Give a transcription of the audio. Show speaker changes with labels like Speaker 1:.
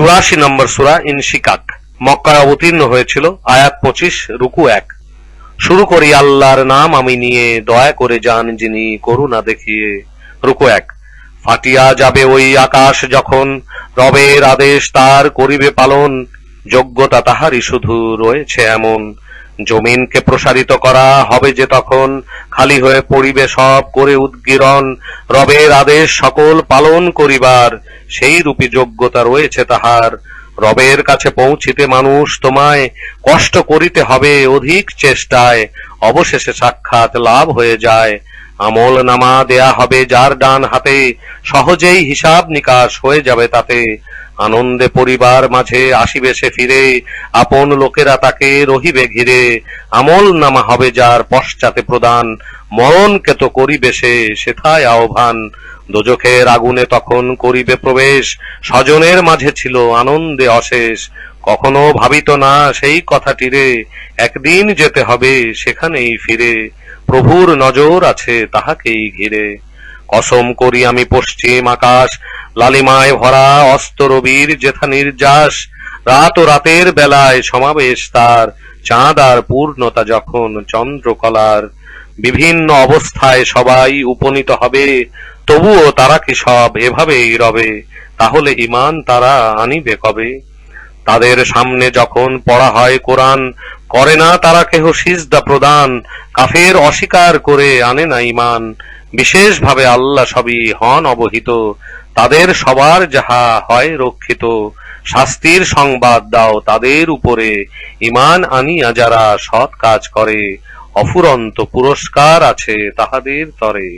Speaker 1: চুরাশি নম্বর সুরা ইনশিকাক। মক্কার অবতীর্ণ হয়েছিল, আয়াত পঁচিশ, রুকু এক। শুরু করি আল্লাহর নাম, আমি নিয়ে দয়া করে যান যিনি করুণা দেখিয়ে। রুকু এক। ফাটিয়া যাবে ওই আকাশ যখন রবের আদেশ তার করিবে পালন। যোগ্যতা তাহারই শুধু রয়েছে এমন। জমিনকে প্রসারিত করা হবে যে তখন খালি হয়ে পড়িবে সব করে উদ্গীরণ। রবের আদেশ সকল পালন করিবার, সেই রূপী যোগ্যতা রয়েছে তাহার। রবের কাছে পৌঁছিতে মানুষ তোমায় কষ্ট করিতে হবে অধিক চেষ্টায়, অবশেষে সাক্ষাৎ লাভ হয়ে যায়। আমল নামা দেয়া হবে যার ডান হাতে। সহজেই হিসাব নিকাশ হয়ে যাবে তাতে। আনন্দে পরিবার মাঝে আসিবে সে ফিরে। আপন লোকেরা তাকে রহিবে ঘিরে। আমল নামা হবে যার পশ্চাতে প্রদান। মরণকে তো করিবে সে, সেথায় আহ্বান। দোজখের আগুনে তখন করিবে প্রবেশ। স্বজনের মাঝে ছিল আনন্দে অশেষ। কখনো ভাবিত না সেই কথাটিরে। একদিন যেতে হবে, সেখানেই ফিরে। প্রভুর নজর আছে তাহাকেই ঘিরে। কসম করি আমি পশ্চিম আকাশ, লালিমায় ভরা অস্ত রবির যেথা নির্যাস রাত ও রাতের বেলায় সমাবেশ তার, চাঁদ আর পূর্ণতা যখন চন্দ্রকলার। বিভিন্ন অবস্থায় সবাই উপনীত হবে, তবুও তারা কি সব এভাবেই রবে, তাহলে ইমান তারা আনিবে কবে? তাদের সামনে যখন পড়া হয় কোরআন, করে না তারা কেহ সিজদা প্রদান, কাফের অস্বীকার করে আনে না ইমান বিশেষভাবে আল্লাহ সবই হন অবহিত, তাদের সবার যাহা হয় রক্ষিত। শাস্তির সংবাদ দাও তাদের উপরে ইমান আনিয়া যারা সৎ কাজ করে, অফুরন্ত পুরস্কার আছে তাহাদের তরে।